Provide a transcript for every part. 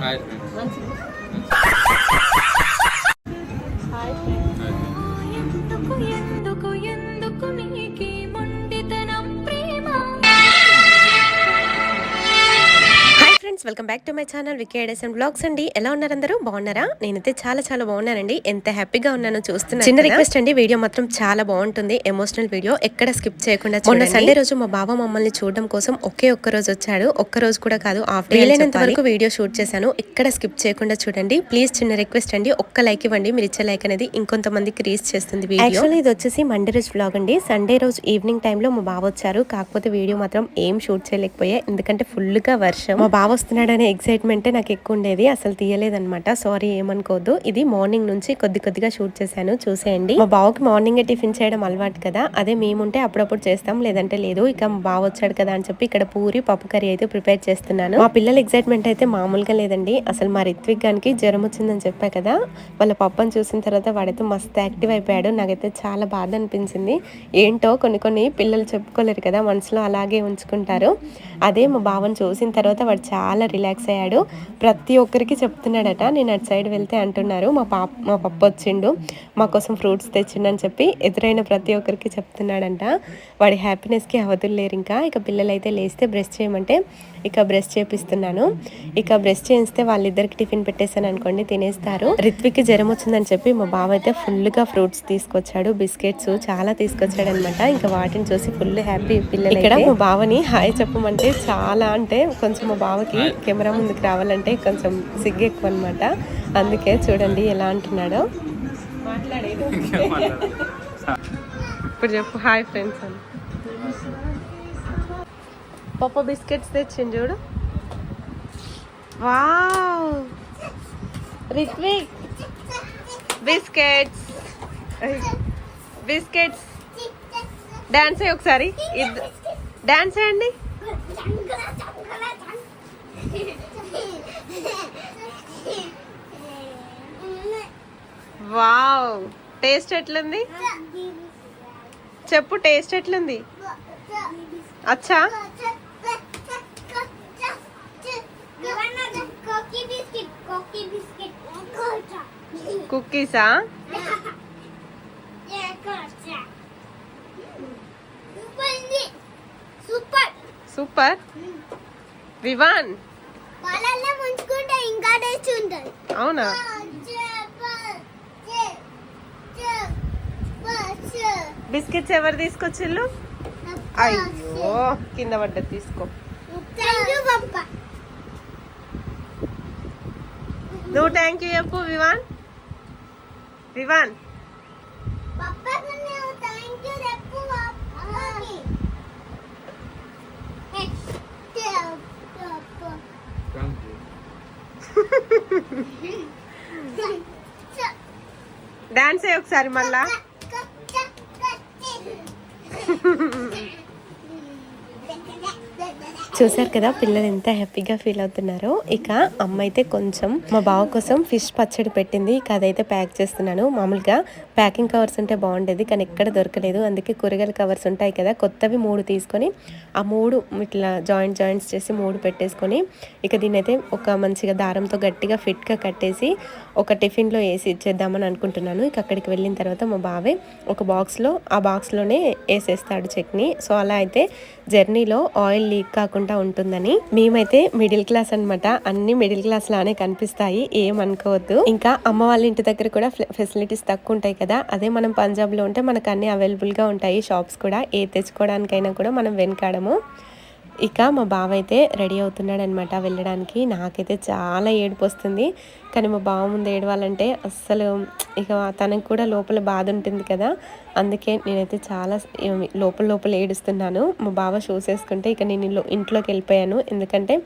Hi friends friends welcome back to my channel వికేడెస్ and blogs అండి. ఎలా ఉన్నారు అందరూ? బాగున్నారా? నేనైతే చాలా చాలా బాగున్నానండి. ఎంత హ్యాపీగా ఉన్నానో చూస్తున్నా చిన్న రిక్వెస్ట్ అండి వీడియో మాత్రం చాలా బాగుంటుంది. ఎమోషనల్ వీడియో ఎక్కడ స్కిప్ చేయకుండా మొన్న సండే రోజు మా బావ మమ్మల్ని చూడడం కోసం ఒకే ఒక్క రోజు వచ్చాడు. ఒక్క రోజు కూడా కాదు ఆఫ్టర్ వీలైనంత వరకు వీడియో షూట్ చేశాను. ఎక్కడ స్కిప్ చేయకుండా చూడండి. ప్లీజ్ చిన్న రిక్వెస్ట్ అండి ఒక్క లైక్ ఇవ్వండి. మీరు ఇచ్చే లైక్ అనేది ఇంకొంతమందికి రీచ్ చేస్తుంది వీడియో. ఇది వచ్చేసి మండే రోజు బ్లాగ్ అండి. సండే రోజు ఈవినింగ్ టైంలో మా బావ వచ్చారు. కాకపోతే వీడియో మాత్రం ఏం షూట్ చేయలేకపోయా. ఎందుకంటే ఫుల్గా వర్షం. మా బావ వస్తున్నాడనే ఎక్సైట్మెంటే నాకు ఎక్కువ ఉండేది. అసలు తీయలేదనమాట సారీ ఏమనుకోదు ఇది మార్నింగ్ నుంచి కొద్ది కొద్దిగా షూట్ చేశాను. చూసేయండి. మా బావకి మార్నింగ్ టిఫిన్ చేయడం అలవాటు కదా. అదే మేముంటే అప్పుడప్పుడు చేస్తాం. లేదంటే లేదు. ఇక బావ వచ్చాడు కదా అని చెప్పి ఇక్కడ పూరి పప్పు కర్రీ అయితే ప్రిపేర్ చేస్తున్నాను. మా పిల్లల ఎక్సైట్మెంట్ అయితే మామూలుగా లేదండి. అసలు మా రిత్విక్ గానికి జ్వరం వచ్చిందని చెప్పా కదా. వాళ్ళ పప్పని చూసిన తర్వాత వాడైతే మస్తు యాక్టివ్ అయిపోయాడు. నాకైతే చాలా బాధ అనిపించింది. ఏంటో కొన్ని కొన్ని పిల్లలు చెప్పుకోలేరు కదా. మనసులో అలాగే ఉంచుకుంటారు. అదే మా బావని చూసిన తర్వాత వాడు చాలా రిలాక్స్ అయ్యాడు. ప్రతి ఒక్కరికి చెప్తున్నాడట నేను అటు సైడ్ వెళ్తే అంటున్నారు. మా పాప మా పప్ప వచ్చిండు. మా కోసం ఫ్రూట్స్ తెచ్చిండు అని చెప్పి ఎదురైన ప్రతి ఒక్కరికి చెప్తున్నాడంట. వాడి హ్యాపీనెస్కి అవధులు లేరు ఇంకా. ఇక పిల్లలు అయితే లేస్తే బ్రష్ చేయమంటే ఇక బ్రష్ చేపిస్తున్నాను. ఇక బ్రష్ చేయిస్తే వాళ్ళిద్దరికి టిఫిన్ పెట్టేసాను అనుకోండి తినేస్తారు. రిత్విక్ జ్వరం వచ్చిందని చెప్పి మా బావ అయితే ఫుల్గా ఫ్రూట్స్ తీసుకొచ్చాడు బిస్కెట్స్ చాలా తీసుకొచ్చాడు అనమాట ఇంకా వాటిని చూసి ఫుల్ హ్యాపీ పిల్లలు ఇక్కడ మా బావని హాయ్ చెప్పమంటే చాలా అంటే కొంచెం మా బావకి కెమెరా ముందుకు రావాలంటే కొంచెం సిగ్గు ఎక్కువ అనమాట అందుకే చూడండి ఎలా అంటున్నాడో. మాట్లాడేది. ఇప్పుడు చెప్పు హాయ్ ఫ్రెండ్స్ అని. పప్ప బిస్కెట్స్ తెచ్చింది చూడు. Wow. Ritvik. Biscuits. Biscuits. Dance అయ్యి ఒకసారి. డాన్స్ వేయండి వావ్. టేస్ట్ ఎట్లుంది? చెప్పు టేస్ట్ ఎట్లుంది? అచ్చా? కుక్కీసా సూపర్ సూపర్ వివాన్ అవునా? బిస్కెట్స్ ఎవరు తీసుకొచ్చిళ్ళు? అయ్యో కింద పడ్డది తీసుకో. నువ్వు థ్యాంక్ యూ చెప్పు వివాన్. వివాన్. డాన్స్ అయ్యి ఒకసారి మళ్ళా. చూసారు కదా పిల్లలు ఎంత హ్యాపీగా ఫీల్ అవుతున్నారో. ఇక అమ్మ అయితే కొంచెం మా బావ కోసం ఫిష్ పచ్చడి పెట్టింది. ఇక అదైతే ప్యాక్ చేస్తున్నాను. మామూలుగా ప్యాకింగ్ కవర్స్ ఉంటే బాగుండేది కానీ ఎక్కడ దొరకలేదు. అందుకే కూరగాయల కవర్స్ ఉంటాయి కదా కొత్తవి మూడు తీసుకొని ఆ మూడు ఇట్లా జాయింట్ జాయింట్స్ చేసి మూడు పెట్టేసుకొని ఇక దీన్ని అయితే ఒక మంచిగా దారంతో గట్టిగా ఫిట్గా కట్టేసి ఒక టిఫిన్లో వేసి ఇచ్చేద్దామని అనుకుంటున్నాను. ఇక అక్కడికి వెళ్ళిన తర్వాత మా బావే ఒక బాక్స్లో ఆ బాక్స్లోనే వేసేస్తాడు చట్నీ. సో అలా అయితే జర్నీలో ఆయిల్ లీక్ కాకుండా ఉంటుందని. మేమైతే మిడిల్ క్లాస్ అన్నమాట. అన్ని మిడిల్ క్లాస్ లానే కనిపిస్తాయి. ఏం అనుకోవద్దు. ఇంకా అమ్మ వాళ్ళ ఇంటి దగ్గర కూడా ఫెసిలిటీస్ తక్కువ ఉంటాయి కదా. అదే మనం పంజాబ్లో ఉంటే మనకు అన్ని అవైలబుల్గా ఉంటాయి. షాప్స్ కూడా ఏ తెచ్చుకోవడానికైనా కూడా మనం వెనకాడము. ఇక మా బావ అయితే రెడీ అవుతున్నాడనమాట వెళ్ళడానికి. నాకైతే చాలా ఏడుపు వస్తుంది కానీ మా బావ ముందు ఏడవాలంటే అస్సలు ఇక తనకు కూడా లోపల బాధ ఉంటుంది కదా. అందుకే నేనైతే చాలా లోపల లోపల ఏడుస్తున్నాను. మా బావ షూస్ వేసుకుంటే ఇక నేను ఇంట్లోకి వెళ్ళిపోయాను. ఎందుకంటే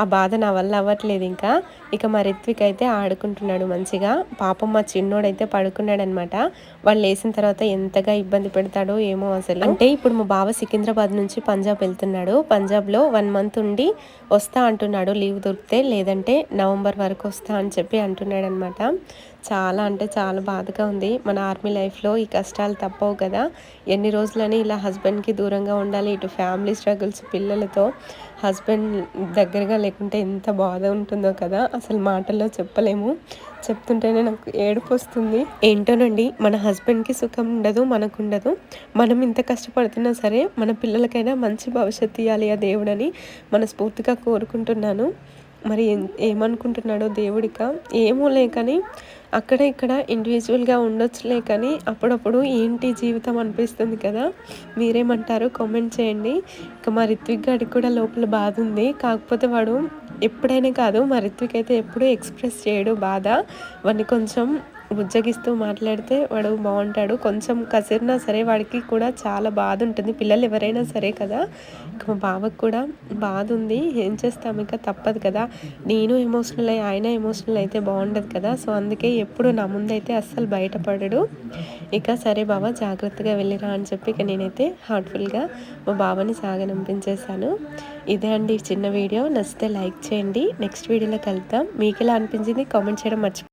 ఆ బాధ నా వల్ల అవ్వట్లేదు ఇంకా. ఇక మా రిత్విక్ అయితే ఆడుకుంటున్నాడు మంచిగా. పాపం మా చిన్నోడైతే పడుకున్నాడు అనమాట వాళ్ళు లేచిన తర్వాత ఎంతగా ఇబ్బంది పెడతాడో ఏమో అసలు. అంటే ఇప్పుడు మా బావ సికింద్రాబాద్ నుంచి పంజాబ్ వెళ్తున్నాడు. పంజాబ్లో వన్ మంత్ ఉండి వస్తా అంటున్నాడు. లీవ్ దొరికితే లేదంటే నవంబర్ వరకు వస్తా అని చెప్పి అంటున్నాడు అనమాట చాలా అంటే చాలా బాధగా ఉంది. మన ఆర్మీ లైఫ్లో ఈ కష్టాలు తప్పవు కదా. ఎన్ని రోజులని ఇలా హస్బెండ్కి దూరంగా ఉండాలి ఇటు ఫ్యామిలీ స్ట్రగుల్స్ పిల్లలతో హస్బెండ్ దగ్గరగా లేకుంటే ఎంత బాధ ఉంటుందో కదా. అసలు మాటల్లో చెప్పలేము. చెప్తుంటేనే నాకు ఏడుపు వస్తుంది. ఏంటోనండి మన హస్బెండ్కి సుఖం ఉండదు మనకు ఉండదు మనం ఇంత కష్టపడుతున్నా సరే మన పిల్లలకైనా మంచి భవిష్యత్తు ఇవ్వాలి ఆ దేవుడని మనస్ఫూర్తిగా కోరుకుంటున్నాను. మరి ఏమనుకుంటున్నాడో దేవుడిక? ఏమో లేకని అక్కడ ఇక్కడ ఇండివిజువల్గా ఉండొచ్చులే కానీ అప్పుడప్పుడు ఏంటి జీవితం అనిపిస్తుంది కదా. మీరేమంటారు కామెంట్ చేయండి. ఇక మా రిత్విక్ గారికి కూడా లోపల బాధ ఉంది. కాకపోతే వాడు ఎప్పుడైనా కాదు మా రిత్విక్ అయితే ఎప్పుడూ ఎక్స్ప్రెస్ చేయడు బాధ. వాడిని కొంచెం బుజ్జగిస్తూ మాట్లాడితే వాడు బాగుంటాడు. కొంచెం కసిరినా సరే వాడికి కూడా చాలా బాధ ఉంటుంది పిల్లలు ఎవరైనా సరే కదా. ఇక మా బావకు కూడా బాధ ఉంది ఏం చేస్తాం ఇంకా? తప్పదు కదా. నేను ఎమోషనల్ అయ్యి ఆయన ఎమోషనల్ అయితే బాగుండదు కదా. సో అందుకే ఎప్పుడు నా ముందైతే అస్సలు బయటపడడు. ఇక సరే బావ జాగ్రత్తగా వెళ్ళిరా అని చెప్పి ఇక నేనైతే హార్ట్ఫుల్గా మా బావని సాగనంపించేశాను. ఇదే అండి చిన్న వీడియో. నచ్చితే లైక్ చేయండి. నెక్స్ట్ వీడియోలో కలుద్దాం. మీకు ఎలా అనిపించింది కామెంట్ చేయడం మర్చిపో